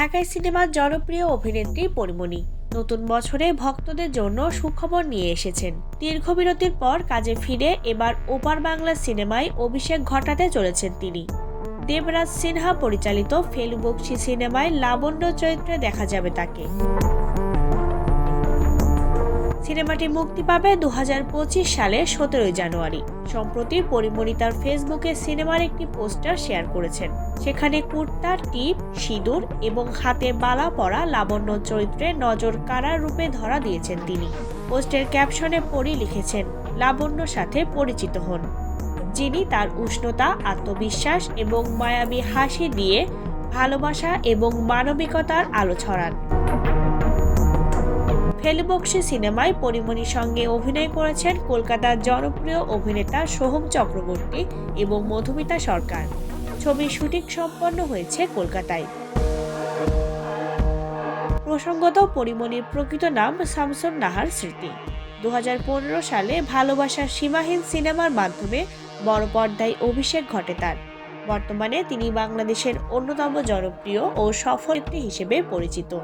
ঢাকায় সিনেমার জনপ্রিয় অভিনেত্রী পরিমণি। নতুন বছরে ভক্তদের জন্য সুখবর নিয়ে এসেছেন। দীর্ঘ বিরতির পর কাজে ফিরে এবার ওপার বাংলা সিনেমায় অভিষেক ঘটাতে চলেছেন তিনি। দেবরাজ সিনহা পরিচালিত ফেলু বক্সি সিনেমায় লাবণ্য চরিত্রে দেখা যাবে তাকে। সিনেমাটি মুক্তি পাবে দুহাজার পঁচিশ সালের সতেরোই জানুয়ারি। সম্প্রতি পরিমণি তার ফেসবুকে সিনেমার একটি পোস্টার শেয়ার করেছেন। সেখানে কুর্তা টিপ, সিঁদুর এবং হাতে বালা পরা লাবণ্য চরিত্রে নজর কারার রূপে ধরা দিয়েছেন তিনি। পোস্টের ক্যাপশনে পড়ি লিখেছেন, লাবণ্য সাথে পরিচিত হন, যিনি তার উষ্ণতা, আত্মবিশ্বাস এবং মায়াবী হাসি দিয়ে ভালোবাসা এবং মানবিকতার আলো ছড়ান। ফেলুবক্সি সিনেমায় পরিমণির সঙ্গে অভিনয় করেছেন কলকাতার জনপ্রিয় অভিনেতা সোহম চক্রবর্তী এবং মধুমিতা সরকার। ছবির শুটিং সম্পন্ন হয়েছে কলকাতায়। প্রসঙ্গত, পরিমণির প্রকৃত নাম শামসুন নাহার স্মৃতি। দু হাজার পনেরো সালে ভালোবাসার সীমাহীন সিনেমার মাধ্যমে বড় পর্দায় অভিষেক ঘটে তার। বর্তমানে তিনি বাংলাদেশের অন্যতম জনপ্রিয় ও সফল হিসেবে পরিচিত।